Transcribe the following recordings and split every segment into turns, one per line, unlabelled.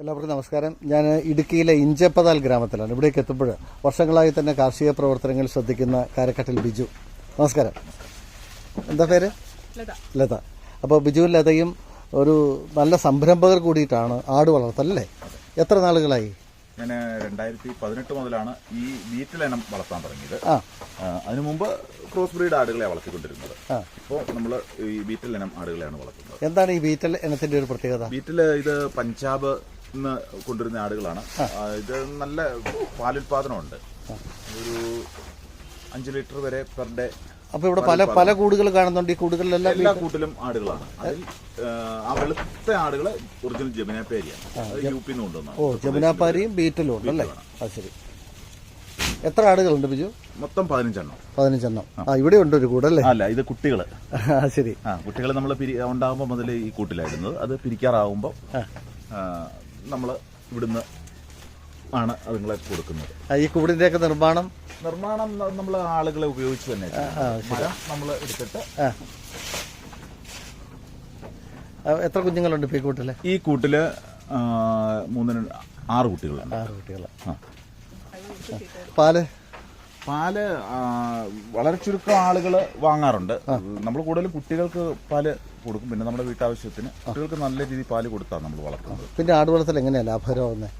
എല്ലാവർക്കും നമസ്കാരം. ഞാൻ ഇടുക്കിയിലെ ഇഞ്ചപ്പതാൽ ഗ്രാമത്തിലാണ്. ഇവിടേക്ക് എത്തുമ്പോൾ വർഷങ്ങളായി തന്നെ കാർഷിക പ്രവർത്തനങ്ങൾ ശ്രദ്ധിക്കുന്ന കാരക്കട്ടിൽ ബിജു. നമസ്കാരം. എന്താ പേര്?
ലത.
ലത. അപ്പോൾ ബിജു ലതയും ഒരു നല്ല സംരംഭകർ കൂടിയിട്ടാണ് ആട് വളർത്തലല്ലേ? എത്ര നാളുകളായി?
ഞാൻ രണ്ടായിരത്തി പതിനെട്ട് മുതലാണ് ഈ ബീറ്റിലിനം വളർത്താൻ തുടങ്ങിയത്. അതിനു മുമ്പ് ക്രോസ് ബ്രീഡ് ആടുകളെ വളർത്തിക്കൊണ്ടിരുന്നത്. ഇപ്പോൾ നമ്മൾ ഈ ബീറ്റിലിനം ആടുകളെയാണ് വളർത്തുന്നത്.
എന്താണ് ഈ വീട്ടിൽ ഇനത്തിന്റെ ഒരു പ്രത്യേകത?
ബീറ്റിൽ ഇത് പഞ്ചാബ് നിന്ന് കൊണ്ടുവരുന്ന ആടുകളാണ്. ഇത് നല്ല പാലുൽപാദനമുണ്ട്. ഒരു അഞ്ച് ലിറ്റർ വരെ പെർ ഡേ
അപ്പൊ ഇവിടെ പല പല കൂടുകൾ കാണുന്നുണ്ട്. ഈ കൂടുകളിലെല്ലാം
എല്ലാ കൂട്ടിലും ആടുകളാണ്. അതിൽ ആ, വെളുത്ത ആടുകൾ ഒറിജിനൽ ജമുനാപ്പാരിയാണ് യു പി
ഓ ജമുനാപ്പാരിയും ബീറ്റലും ഉണ്ടല്ലേ? അത് ശരി. എത്ര ആടുകളുണ്ട് ബിജു?
മൊത്തം പതിനഞ്ചെണ്ണം.
പതിനഞ്ചെണ്ണം. ആ. ഇവിടെ ഉണ്ട് ഒരു കൂടല്ലേ
അല്ല? ഇത്
കുട്ടികൾ ശരി.
ആ കുട്ടികൾ നമ്മൾ ഉണ്ടാകുമ്പോൾ മുതൽ ഈ കൂട്ടിലായിരുന്നത് അത് പിരിക്കാറാവുമ്പോൾ നമ്മൾ ഇവിടുന്ന് ആണ് അതുങ്ങളെ കൊടുക്കുന്നത്.
ഈ കൂടിന്റെയൊക്കെ നിർമ്മാണം?
നിർമ്മാണം നമ്മൾ ആളുകളെ ഉപയോഗിച്ച് തന്നെ മരം നമ്മൾ എടുത്തിട്ട്
എത്ര കുഞ്ഞുങ്ങളുണ്ട് ഈ കൂട്ടിൽ?
ഈ കൂട്ടിൽ മൂന്നിന് ആറ് കുട്ടികളുണ്ട്.
ആറ് കുട്ടികൾ.
പാൽ? പാൽ വളരെ ചുരുക്കം ആളുകൾ വാങ്ങാറുണ്ട്. നമ്മൾ കൂടുതലും കുട്ടികൾക്ക് പാൽ കൊടുക്കും. പിന്നെ നമ്മുടെ വീട്ടാവശ്യത്തിന് കുട്ടികൾക്ക് നല്ല രീതിയിൽ പാൽ കൊടുത്താണ് നമ്മൾ വളർത്തുന്നത്.
പിന്നെ ആട് എങ്ങനെയാണ് എങ്ങനെയാ ലാഭകരമാവുന്നത്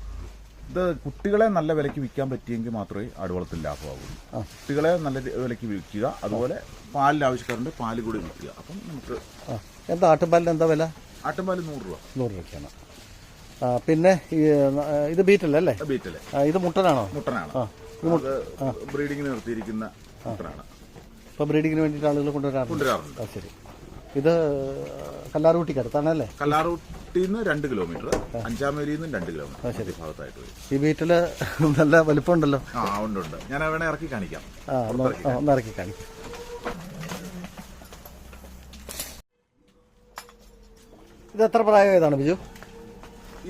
ഇത് കുട്ടികളെ നല്ല വിലയ്ക്ക് വിൽക്കാൻ പറ്റിയെങ്കിൽ മാത്രമേ ആടുവളത്തിൽ ലാഭമാകൂ കുട്ടികളെ നല്ല വിലയ്ക്ക് വിൽക്കുക. അതുപോലെ പാലിൽ ആവശ്യക്കാരുണ്ട് പാൽ കൂടി വിൽക്കുക. അപ്പം നമുക്ക്
എന്താ ആട്ടുപാലിന് എന്താ വില?
ആട്ടുപാൽ നൂറ് രൂപ.
നൂറ് രൂപയ്ക്കാണ്. പിന്നെ ഇത് ബീറ്റല്ലേ
ബീറ്റിൽ.
ബീറ്റല്ലേ ഇത് മുട്ടനാണോ?
മുട്ടനാണ്. ബ്രീഡിങ്ങിന് നിർത്തിയിരിക്കുന്ന മുട്ടനാണ്.
ഇപ്പൊ ബ്രീഡിങ്ങിന് വേണ്ടിയിട്ട് ആളുകൾ കൊണ്ടുവരാറുണ്ട്.
കൊണ്ടുവരാറുണ്ട്.
ശരി. ഇത്
കല്ലാറുകുട്ടിക്കടുത്താണല്ലേ കല്ലാറുകുട്ടിന്ന് രണ്ട് കിലോമീറ്റർ അഞ്ചാമേരിയിൽ നിന്ന് രണ്ട് കിലോമീറ്റർ ഭാഗത്തായിട്ട് വരും.
ഈ വീട്ടിൽ നല്ല വലിപ്പമുണ്ടല്ലോ?
ആ ഉണ്ട് ഉണ്ട് ഞാൻ വേണേ ഇറക്കി കാണിക്കാം.
ആ ഒന്ന് ഇറക്കി കാണിക്കാം. ഇത് എത്ര പ്രായം ഏതാണ് ബിജു?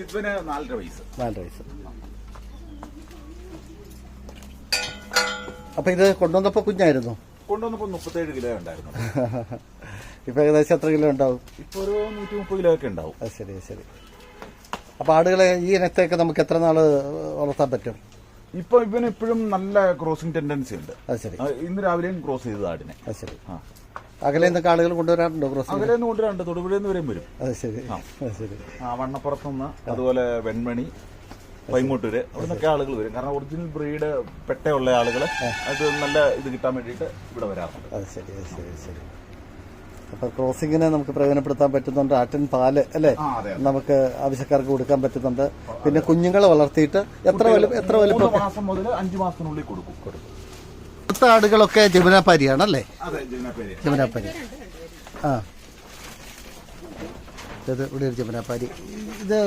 ഇതിന് നാലര വയസ്സ്.
നാലര വയസ്സ്. അപ്പൊ ഇത് കൊണ്ടുവന്നപ്പോ കുഞ്ഞായിരുന്നു?
കൊണ്ടുവന്നപ്പോ മുപ്പത്തേഴ് കിലോ ഉണ്ടായിരുന്നു.
ഇപ്പൊ ഏകദേശം എത്ര കിലോ ഉണ്ടാവും?
ഇപ്പൊ ഒരു നൂറ്റി മുപ്പത് കിലോ ഒക്കെ ഉണ്ടാവും.
അത് ശരി ശരി. അപ്പൊ ആടുകളെ ഈ ഇനത്തെയൊക്കെ നമുക്ക് എത്ര നാൾ വളർത്താൻ പറ്റും?
ഇപ്പൊ ഇവന് എപ്പോഴും നല്ല ക്രോസിംഗ് ടെൻഡൻസി ഉണ്ട്.
അത് ശരി.
ആ, ഇന്ന് രാവിലെയും ക്രോസ് ചെയ്തത് ആടിനെ.
അത് ശരി.
ആ.
അകലെ നിന്നൊക്കെ ആളുകൾ കൊണ്ടുവരാറുണ്ടോ ക്രോസ്
അകലെ നിന്ന് കൊണ്ടുവരാണ്ട് തൊടുപുഴയിൽ നിന്ന് വരെയും വരും.
അത് ശരി. അത് ശരി.
ആ വണ്ണപ്പുറത്തുനിന്ന് അതുപോലെ വെൺമണി പൈങ്ങോട്ടൂര് അവിടെ നിന്നൊക്കെ ആളുകൾ വരും. കാരണം ഒറിജിനൽ ബ്രീഡ് പെട്ടയുള്ള ആളുകൾ അത് നല്ല ഇത് കിട്ടാൻ വേണ്ടിയിട്ട് ഇവിടെ വരാറുണ്ട്.
അത് ശരി അത് ശരി അത് ശരി. അപ്പൊ ക്രോസിംഗിനെ നമുക്ക് പ്രയോജനപ്പെടുത്താൻ പറ്റുന്നുണ്ട്. ആട്ടിൻ പാൽ അല്ലെ? നമുക്ക് ആവശ്യക്കാർക്ക് കൊടുക്കാൻ പറ്റുന്നുണ്ട്. പിന്നെ കുഞ്ഞുങ്ങളെ വളർത്തിയിട്ട് എത്ര എത്ര വലുപ്പം?
മാസം മുതൽ അഞ്ചു മാസത്തിനുള്ളിൽ കൊടുക്കും.
അടുത്ത ആടുകളൊക്കെ ജമുനാപ്പാരിയാണല്ലേ ജമുനാപ്പാരി ആ. ഇത് ഇവിടെ ഒരു ജമുനാപ്പാരി ഇത്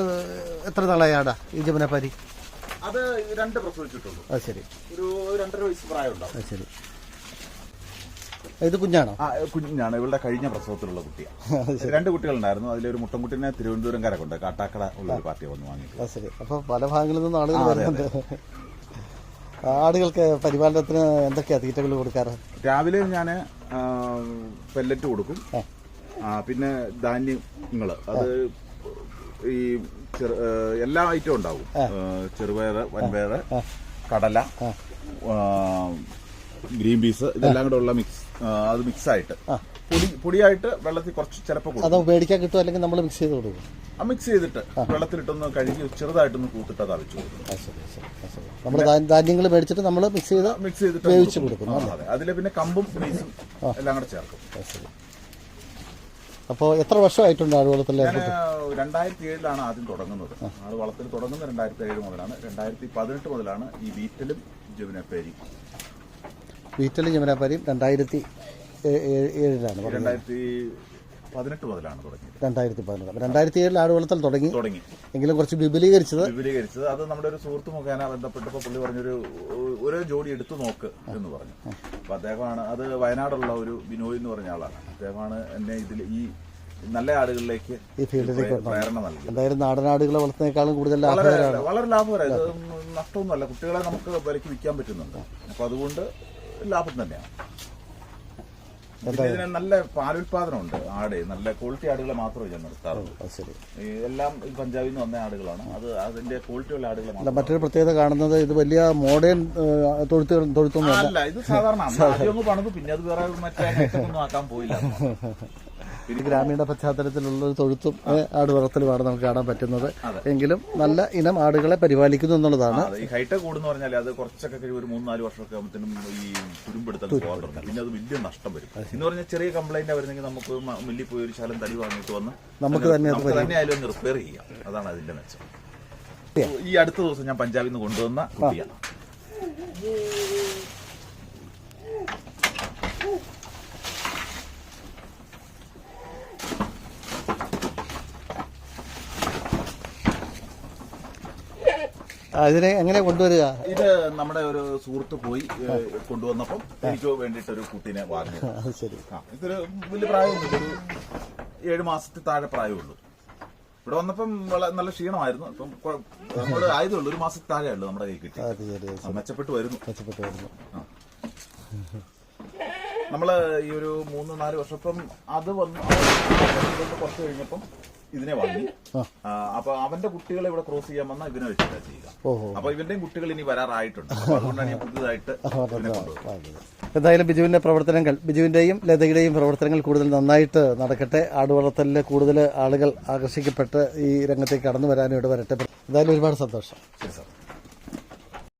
എത്ര നാളായ ആടാ ഈ ജമുനാപ്പാരി
അത് രണ്ട് പ്രസവിച്ചിട്ടുള്ളൂ.
അത് ശരി.
ഒരു രണ്ടര വയസ്സ് പ്രായം ഉണ്ടാവും
അത് ശരി. ഇത് കുഞ്ഞാണോ?
ആ കുഞ്ഞാണ്. ഇവളുടെ കഴിഞ്ഞ പ്രസവത്തിലുള്ള കുട്ടിയാണ്. രണ്ട് കുട്ടികളുണ്ടായിരുന്നു. അതിലൊരു മുട്ടൻകുട്ടിനെ തിരുവനന്തപുരം കരക്കുണ്ട് കാട്ടാക്കട ഉള്ള ഒരു പാർട്ടി വന്ന്
വാങ്ങി ശരി. അപ്പൊ പല ഭാഗങ്ങളിൽ നിന്നും ആളുകൾ വരുന്നുണ്ട്. ആടുകൾക്ക് പരിപാലനത്തിന് എന്തൊക്കെയാ തീറ്റകൾ കൊടുക്കാറ്?
രാവിലെ ഞാൻ പെല്ലറ്റ് കൊടുക്കും. പിന്നെ ധാന്യങ്ങൾ അത് ഈ എല്ലാ ഐറ്റവും ഉണ്ടാവും. ചെറുപയറ് ചെറുപയർ വൻപയർ കടല ഗ്രീൻ പീസ് ഇതെല്ലാം കൂടെ ഉള്ള മിക്സ് അത് മിക്സ് ആയിട്ട് പൊടി പൊടിയായിട്ട് വെള്ളത്തിൽ കുറച്ച് ചിലപ്പോൾ കൊടുക്കും.
അത് മേടിക്കാൻ കിട്ടും അല്ലെങ്കിൽ നമ്മൾ മിക്സ് ചെയ്ത് കൊടുക്കും?
ആ മിക്സ് ചെയ്തിട്ട് വെള്ളത്തിലിട്ടൊന്ന് കഴുകി ചെറുതായിട്ടൊന്ന് കൂത്തിട്ട് അത്
അവിച്ചു നമ്മൾ ധാന്യങ്ങൾ മേടിച്ചിട്ട് നമ്മൾ മിക്സ് ചെയ്ത്
മിക്സ് ചെയ്തിട്ട്
വേവിച്ച്
കൊടുക്കും. അതെ. അതിൽ പിന്നെ കമ്പും പീസും എല്ലാം കൂടെ ചേർക്കും.
അപ്പോൾ എത്ര വർഷമായിട്ടുണ്ട് ആട്
വളത്തിൽ രണ്ടായിരത്തി ഏഴിലാണ് ആദ്യം തുടങ്ങുന്നത്. ആൾ വളത്തിൽ തുടങ്ങുന്നത് രണ്ടായിരത്തി ഏഴ് മുതലാണ്. രണ്ടായിരത്തി പതിനെട്ട് മുതലാണ് ഈ വീട്ടിലും ജമുനപ്പേരി
വീട്ടിൽ ജമുനാപ്പാരിയും രണ്ടായിരത്തി ഏഴിലാണ്
രണ്ടായിരത്തി പതിനെട്ട് മുതലാണ് തുടങ്ങിയത്.
രണ്ടായിരത്തി പതിനെട്ട്. രണ്ടായിരത്തി ഏഴിൽ ആടുവളത്തൽ തുടങ്ങി.
തുടങ്ങി.
എങ്കിലും കുറച്ച് വിപുലീകരിച്ചത്
വിപുലീകരിച്ചത്. അത് നമ്മുടെ ഒരു സുഹൃത്ത് മുഖേന ബന്ധപ്പെട്ടപ്പോൾ പുള്ളി പറഞ്ഞൊരു ഒരു ജോഡി എടുത്തു നോക്ക് എന്ന് പറഞ്ഞു. അപ്പൊ അദ്ദേഹമാണ് അത് വയനാടുള്ള ഒരു ബിനോയ് എന്ന് പറഞ്ഞ ആളാണ്. അദ്ദേഹമാണ് എന്നെ ഇതിൽ ഈ നല്ല ആടുകളിലേക്ക്
ഈ ഫീൽഡിലേക്ക്
പ്രേ- പ്രേരണ നൽകി.
എന്തായാലും നാടനാടുകളെ വളർത്തുന്നേക്കാളും കൂടുതൽ
വളരെ
ലാഭകരമാണ്.
നഷ്ടമൊന്നുമല്ല. കുട്ടികളെ നമുക്ക് വിലക്ക് വിൽക്കാൻ പറ്റുന്നുണ്ട്. അപ്പൊ അതുകൊണ്ട് ലാഭം തന്നെയാണ്. നല്ല ഇതിന് നല്ല പാലുൽപാദനമുണ്ട് ആട്. നല്ല ക്വാളിറ്റി ആടുകളെ മാത്രമേ ഞാൻ നിർത്താറുള്ളൂ. എല്ലാം ഈ പഞ്ചാബിൽ നിന്ന് വന്ന ആടുകളാണ്. അത് അതിന്റെ ക്വാളിറ്റി ഉള്ള ആടുകളാണ്
മറ്റൊരു പ്രത്യേകത കാണുന്നത് ഇത് വലിയ മോഡേൺ തൊഴുത്തുകൾ തൊഴുത്തൊന്നും
അല്ല ഇത് സാധാരണ ആദ്യം പണിത്. പിന്നെ അത് വേറെ മറ്റേ ആക്കാൻ പോയില്ല.
ഗ്രാമീണ പശ്ചാത്തലത്തിലുള്ള ഒരു തൊഴുത്തും ആട് വളർത്തലുമാണ് നമുക്ക് കാണാൻ പറ്റുന്നത്. എങ്കിലും നല്ല ഇനം ആടുകളെ പരിപാലിക്കുന്നു എന്നുള്ളതാണ്.
ഈ ഹൈടെക് കൂടുന്ന പറഞ്ഞാൽ അത് കുറച്ചൊക്കെ കഴിയും ഒരു മൂന്ന് നാല് വർഷമൊക്കെ ആകുമ്പോഴത്തേനും ഈ തുരുമ്പെടുത്താൽ പോകാൻ തുടങ്ങും. പിന്നെ അത് വലിയ നഷ്ടം വരും. എന്ന് പറഞ്ഞാൽ ചെറിയ കംപ്ലൈന്റ് വരുന്നെങ്കിൽ നമുക്ക് മില്ലി മില്ലിൽ പോയി ഒരു ശാലം തടി വാങ്ങിയിട്ട് വന്ന്
നമുക്ക് തന്നെ
തന്നെ ആയാലും റിപ്പയർ ചെയ്യാം. അതാണ് അതിന്റെ മെച്ചം. ഈ അടുത്ത ദിവസം ഞാൻ പഞ്ചാബിൽ നിന്ന് കൊണ്ടുവന്ന കുട്ടിയാണ്.
ആ, ഇതിനെ എങ്ങനെ കൊണ്ടുവരിക?
ഇത് നമ്മുടെ ഒരു സുഹൃത്ത് പോയി കൊണ്ടുവന്നപ്പം എനിക്ക് വേണ്ടിയിട്ട് ഒരു കുട്ടീനെ വാങ്ങി.
ശരി.
ഇതൊരു വലിയ പ്രായമൊന്നുമില്ല ഒരു ഏഴ് മാസത്തിൽ താഴെ പ്രായമുള്ളൂ. ഇവിടെ വന്നപ്പം നല്ല ക്ഷീണമായിരുന്നു. അപ്പം നമ്മുടെ ആയതുള്ളൂ ഒരു മാസത്തിൽ താഴെ താഴെയുള്ളൂ നമ്മുടെ കൈ കിട്ടി. മെച്ചപ്പെട്ട് വരുന്നു.
മെച്ചപ്പെട്ടു വരുന്നു.
നമ്മൾ ഈ ഒരു മൂന്ന് നാല് വർഷം അപ്പം അത് വന്ന് കുറച്ച് കഴിഞ്ഞപ്പം ഇതിനെ വാങ്ങി. അപ്പൊ അവന്റെ കുട്ടികളെ ഇവിടെ ക്രോസ് ചെയ്യാൻ വന്നാൽ ഇതിനെ വെച്ചിട്ടാ ചെയ്യുക. അപ്പൊ ഇവന്റെയും കുട്ടികൾ ഇനി വരാറായിട്ടുണ്ട്. അതുകൊണ്ടാണ് ഞാൻ പുതുതായിട്ട്
എന്തായാലും ബിജുവിന്റെ പ്രവർത്തനങ്ങൾ ബിജുവിന്റെയും ലതയുടെയും പ്രവർത്തനങ്ങൾ കൂടുതൽ നന്നായിട്ട് നടക്കട്ടെ. ആടുവളർത്തലിൽ കൂടുതൽ ആളുകൾ ആകർഷിക്കപ്പെട്ട് ഈ രംഗത്തേക്ക് കടന്നു വരാനും ഇടവരട്ടെ എന്തായാലും ഒരുപാട് സന്തോഷം.
ശരി സാർ.